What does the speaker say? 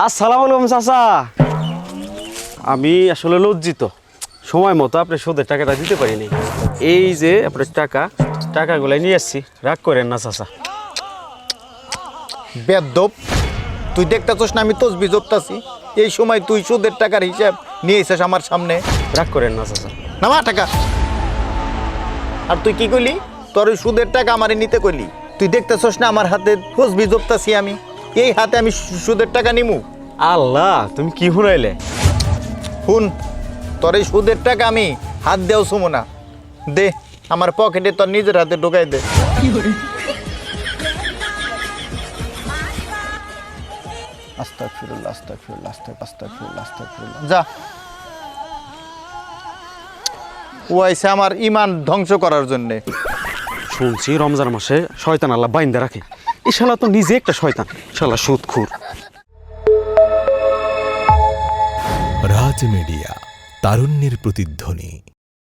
আসসালামু আলাইকুম চাচা। আমি আসলে লজ্জিত। সময় মতো আপনি সুদের টাকাটা দিতে পারিনি। এই যে আপনার টাকা টাকাগুলো নিয়ে আসছি। রাগ করেন না চাচা। বেদব তুই দেখতেছস না আমি তসবি জপতাছি এই সময় তুই সুদের টাকার হিসাব নিয়ে এসেস আমার সামনে। রাগ করেন না চাচা। নামা টাকা। আর তুই কি কইলি? তোর ওই সুদের টাকা আমারে নিতে কইলি। তুই দেখতেছস না আমার হাতে তসবি জপতাছি আমি? এই হাতে আমি সুদের টাকা নিমু। আল্লাহ তুমি কি শুনাইলে? শুন তোর এই সুদের টাকা আমি হাত দেও সুমো না। দে আমার পকেটে তোর নিজের হাতে ঢোকাই দে। আস্তাগফিরুল্লাহ আস্তাগফিরুল্লাহ আস্তাগ- আস্তাগফিরুল্লাহ আস্তাগফিরুল্লাহ। যা। ও আইসে আমার ইমান ধ্বংস করার জন্যে। শুনছি রমজান মাসে শয়তান আল্লাহ বাইন্দা রাখে। এই শালা তো নিজে একটা শয়তান। শালা সুদখুর। রাজ মিডিয়া তারুণ্যের প্রতিধ্বনি।